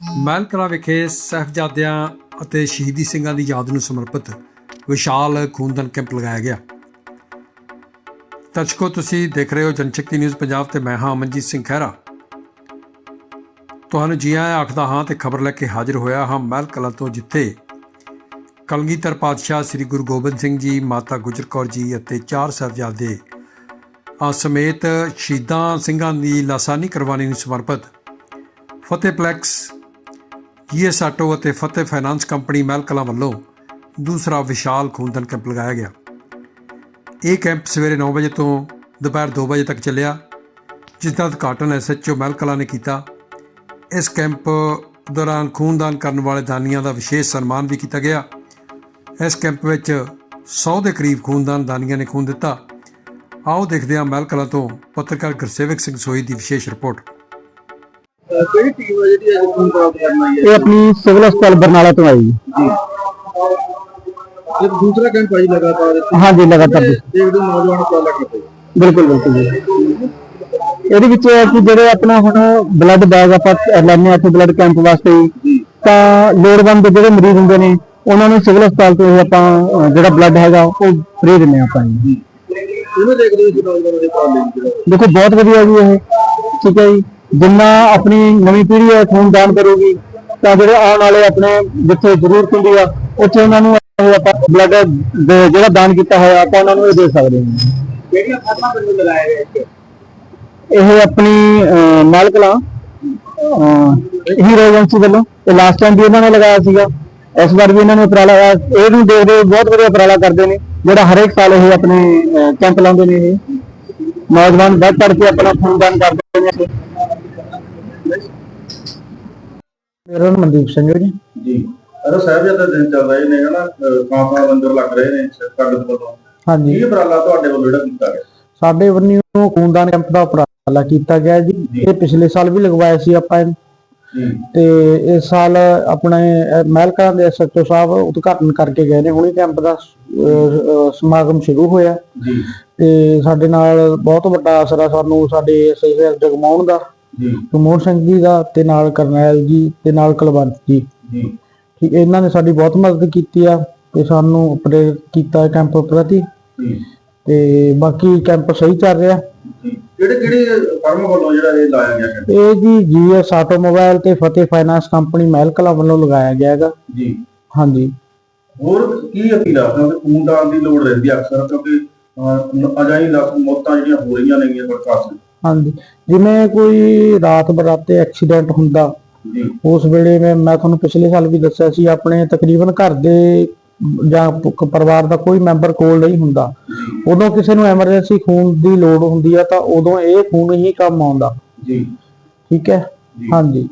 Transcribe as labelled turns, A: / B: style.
A: ਮਹਿਲਕਲਾ ਵਿਖੇ ਸਹਿਬਜ਼ਾਦਿਆਂ ਅਤੇ ਸ਼ਹੀਦੀ ਸਿੰਘਾਂ ਦੀ ਯਾਦ ਨੂੰ ਸਮਰਪਿਤ ਵਿਸ਼ਾਲ ਖੂਨਦਾਨ ਕੈਂਪ ਲਗਾਇਆ ਗਿਆ। ਦਰਸ਼ਕੋ, ਤੁਸੀਂ ਦੇਖ ਰਹੇ ਹੋ ਜਨਸ਼ਕਤੀ ਨਿਊਜ਼ ਪੰਜਾਬ ਤੇ ਮੈਂ ਹਾਂ ਅਮਨਜੀਤ ਸਿੰਘ ਖਹਿਰਾ। ਤੁਹਾਨੂੰ ਜੀ ਆਇਆਂ ਆਖਦਾ ਹਾਂ ਤੇ ਖਬਰ ਲੈ ਕੇ ਹਾਜ਼ਰ ਹੋਇਆ ਹਾਂ ਮਹਿਲ ਕਲਾਂ ਤੋਂ, ਜਿੱਥੇ ਕਲਗੀਧਰ ਪਾਤਸ਼ਾਹ ਸ੍ਰੀ ਗੁਰੂ ਗੋਬਿੰਦ ਸਿੰਘ ਜੀ, ਮਾਤਾ ਗੁਜਰ ਕੌਰ ਜੀ ਅਤੇ ਚਾਰ ਸਾਹਿਬਜ਼ਾਦੇ ਆ ਸਮੇਤ ਸ਼ਹੀਦਾਂ ਸਿੰਘਾਂ ਦੀ ਲਾਸਾਨੀ ਕੁਰਬਾਨੀ ਨੂੰ ਸਮਰਪਿਤ ਫਤਿਹਪਲੈਕਸ ਜੀਐਸ ਆਟੋ ਅਤੇ ਫਤਿਹ ਫਾਈਨਾਂਸ ਕੰਪਨੀ ਮਹਿਲਕਲਾਂ ਵੱਲੋਂ ਦੂਸਰਾ ਵਿਸ਼ਾਲ ਖੂਨਦਾਨ ਕੈਂਪ ਲਗਾਇਆ ਗਿਆ। ਇਹ ਕੈਂਪ ਸਵੇਰੇ 9 ਵਜੇ ਤੋਂ ਦੁਪਹਿਰ 2 ਵਜੇ ਤੱਕ ਚੱਲਿਆ, ਜਿਸ ਦਾ ਉਦਘਾਟਨ ਐਸਐਚਓ ਮਹਿਲਕਲਾਂ ਨੇ ਕੀਤਾ। ਇਸ ਕੈਂਪ ਦੌਰਾਨ ਖੂਨਦਾਨ ਕਰਨ ਵਾਲੇ ਦਾਨੀਆਂ ਦਾ ਵਿਸ਼ੇਸ਼ ਸਨਮਾਨ ਵੀ ਕੀਤਾ ਗਿਆ। ਇਸ ਕੈਂਪ ਵਿੱਚ 100 ਦੇ ਕਰੀਬ ਖੂਨਦਾਨ ਦਾਨੀਆਂ ਨੇ ਖੂਨ ਦਿੱਤਾ। ਆਓ ਦੇਖਦੇ ਹਾਂ ਮਹਿਲਕਲਾਂ ਤੋਂ ਪੱਤਰਕਾਰ ਗੁਰਸੇਵਕ ਸਿੰਘ ਸੋਈ ਦੀ ਵਿਸ਼ੇਸ਼ ਰਿਪੋਰਟ।
B: ਕਿਹੜੀ ਟੀਮ ਹੈ ਜਿਹੜੀ ਅੱਜ ਖੂਨ ਪ੍ਰਾਪਤ ਕਰਨ ਆਈ ਹੈ?
C: ਇਹ ਆਪਣੀ ਸਿਵਲ ਹਸਪਤਾਲ ਬਰਨਾਲਾ ਤੋਂ ਆਈ
B: ਜੀ। ਇਹ ਦੂਸਰਾ ਕੈਂਪ ਹੈ ਜੀ ਲਗਾਤਾਰ।
C: ਹਾਂਜੀ ਲਗਾਤਾਰ ਜੀ।
B: ਦੇਖਦੇ ਹੋ ਨੌਜਵਾਨ ਉਪਰਾਲਾ ਕਰਦੇ
C: ਬਿਲਕੁਲ ਬਿਲਕੁਲ ਜੀ। ਇਹਦੇ ਵਿੱਚ ਕਿ ਜਿਹੜੇ ਆਪਣਾ ਹੁਣ ਬਲੱਡ ਬੈਗ ਆਪਾਂ ਲੈਣੇ ਆ ਬਲੱਡ ਕੈਂਪ ਵਾਸਤੇ ਤਾਂ ਲੋੜਵੰਦ ਜਿਹੜੇ ਮਰੀਜ਼ ਹੁੰਦੇ ਨੇ ਉਹਨਾਂ ਨੂੰ ਸਿਵਲ ਹਸਪਤਾਲ ਤੋਂ ਆਪਾਂ ਜਿਹੜਾ ਬਲੱਡ ਹੈਗਾ ਉਹ ਫ੍ਰੀ ਹਾਂ ਆਪਾਂ ਜੀ।
B: ਦੇਖਦੇ ਹੋ ਨੌਜਵਾਨਾਂ ਦੇ?
C: ਦੇਖੋ ਬਹੁਤ ਵਧੀਆ ਜੀ ਇਹ। ਠੀਕ ਹੈ ਜੀ। ਜਿੰਨਾ ਆਪਣੀ ਨਵੀਂ ਪੀੜ੍ਹੀ ਹੈ ਖੂਨਦਾਨ ਕਰੂਗੀ ਤਾਂ ਜਿਹੜੇ ਆਉਣ ਵਾਲੇ ਆਪਣੇ ਜਿੱਥੇ ਜ਼ਰੂਰਤ ਹੁੰਦੀ ਆ ਉੱਥੇ ਉਹਨਾਂ ਨੂੰ ਆਪਾਂ ਬਲੱਡ ਜਿਹੜਾ ਦਾਨ ਕੀਤਾ ਹੋਇਆ ਆਪਾਂ ਉਹਨਾਂ ਨੂੰ ਇਹ ਦੇ ਸਕਦੇ ਹਾਂ।
B: ਕਿਹੜੀਆਂ ਫਰਮਾਂ ਬੰਦੇ ਲਗਾਏ
C: ਇਹ ਆਪਣੀ ਅਹ, ਮਾਲਕਲਾ ਹੀਰੋ ਏਜੰਸੀ ਵੱਲੋਂ ਤੇ ਲਾਸਟ ਟਾਈਮ ਵੀ ਇਹਨਾਂ ਨੇ ਲਗਾਇਆ ਸੀਗਾ। ਇਸ ਵਾਰ ਵੀ ਇਹਨਾਂ ਨੇ ਉਪਰਾਲਾ ਇਹ ਨੂੰ ਦੇਖਦੇ ਬਹੁਤ ਵਧੀਆ ਉਪਰਾਲਾ ਕਰਦੇ ਨੇ ਜਿਹੜਾ ਹਰੇਕ ਸਾਲ ਇਹ ਆਪਣੇ ਕੈਂਪ ਲਾਉਂਦੇ ਨੇ ਇਹ। ਨੌਜਵਾਨ ਵੱਧ ਚੜ ਕੇ ਆਪਣਾ ਖੂਨਦਾਨ ਕਰਦੇ ਨੇ। ਮੇਰਾ ਨਾਮ ਮਨਦੀਪ ਸਿੰਘ ਹੈ ਜੀ।
B: ਜੀ। ਅਰੇ ਸਾਹਿਬਜ਼ਾਦਾ ਦਿਨ ਚੱਲ ਰਹੇ ਨੇ ਹਨਾ ਥਾਂ ਲੰਗਰ ਲੱਗ ਰਹੇ ਨੇ ਸੰਗਤ ਵੱਲੋਂ
C: ਹਾਂਜੀ।
B: ਇਹ ਉਪਰਾਲਾ ਤੁਹਾਡੇ ਵੱਲੋਂ ਜਿਹੜਾ ਕੀਤਾ ਗਿਆ?
C: ਸਾਡੇ ਵੱਲੋਂ ਖੂਨਦਾਨ ਕੈਂਪ ਦਾ ਉਪਰਾਲਾ ਕੀਤਾ ਗਿਆ ਜੀ। ਇਹ ਪਿਛਲੇ ਸਾਲ ਵੀ ਲਗਵਾਇਆ ਸੀ ਆਪਾਂ।
B: ਜੀ।
C: ਤੇ ਇਸ ਸਾਲ ਆਪਣੇ ਅਹ, ਮਹਿਲਕਲਾਂ ਦੇ ਐਸਐਚਓ ਸਾਹਿਬ ਉਦਘਾਟਨ ਕਰਕੇ ਗਏ ਨੇ। ਹੁਣੇ ਕੈਂਪ ਦਾ ਸਮਾਗਮ ਸ਼ੁਰੂ ਹੋਇਆ।
B: ਜੀ।
C: ਤੇ ਸਾਡੇ ਨਾਲ ਬਹੁਤ ਵੱਡਾ ਆਸਰਾ ਸਾਨੂੰ ਸਾਡੇ ਐਸਐਚਓ ਜਗਮਾਉਣ ਦਾ।
B: ਜੀ
C: ਸਿੰਘ ਜੀ ਦਾ ਤੇ ਨਾਲ ਕਰਨੈਲ ਜੀ ਤੇ ਨਾਲ ਕੁਲਵੰਤ ਜੀ।
B: ਜੀ।
C: ਠੀਕ ਇਹਨਾਂ ਨੇ ਸਾਡੀ ਬਹੁਤ ਮਦਦ ਕੀਤੀ ਆ ਤੇ ਸਾਨੂੰ ਪ੍ਰੇਰਿਤ ਕੀਤਾ ਕੈਂਪ ਪ੍ਰਤੀ। ਤੇ ਬਾਕੀ ਕੈਂਪ ਸਹੀ ਚੱਲ ਰਿਹਾ।
B: ਕਿਹੜੇ ਕਿਹੜੇ ਫਰਮ ਵੱਲੋਂ ਜਿਹੜਾ ਇਹ ਲਾਇਆ ਗਿਆ ਕੈਂਪ?
C: ਇਹ ਜੀ ਜੀਐਸ ਆਟੋਮੋਬਾਈਲ ਤੇ ਫਤਿਹ ਫਾਈਨਾਂਸ ਕੰਪਨੀ ਮਹਿਲਕਲਾਂ ਵੱਲੋਂ ਲਗਾਇਆ ਗਿਆ ਹੈਗਾ।
B: ਜੀ।
C: ਹਾਂਜੀ।
B: ਹੋਰ ਕੀ ਅਪੀਲ ਆ? ਕਿਉਂਕਿ ਖੂਨਦਾਨ ਦੀ ਲੋੜ ਰਹਿੰਦੀ ਅਕਸਰ ਕਿਉਂਕਿ ਅਜਾਈ ਲੱਖ ਮੌਤਾਂ ਜਿਹੜੀਆਂ ਹੋ ਰਹੀਆਂ ਨੇਗੀਆਂ ਸਰਕਾਰ ਸੇ
C: ਹਾਂਜੀ। ਜਿਵੇਂ ਕੋਈ ਰਾਤ ਬਰਾਤੇ ਐਕਸੀਡੈਂਟ ਹੁੰਦਾ
B: ਜੀ।
C: ਉਸ ਵੇਲੇ ਮੈਂ ਮੈਂ ਤੁਹਾਨੂੰ ਪਿਛਲੇ ਸਾਲ ਵੀ ਦੱਸਿਆ ਸੀ ਆਪਣੇ ਤਕਰੀਬਨ ਘਰ ਦੇ ਜਾਂ ਪ- ਪਰਿਵਾਰ ਦਾ ਕੋਈ ਮੈਂਬਰ ਕੋਲ ਨਹੀਂ ਹੁੰਦਾ। ਉਦੋਂ ਕਿਸੇ ਨੂੰ ਐਮਰਜੈਂਸੀ ਖੂਨ ਦੀ ਲੋੜ ਹੁੰਦੀ ਆ ਤਾਂ ਉਦੋਂ ਇਹ ਖੂਨ ਹੀ ਕੰਮ ਆਉਂਦਾ।
B: ਜੀ।
C: ਠੀਕ ਹੈ?
B: ਜੀ।
C: ਹਾਂਜੀ।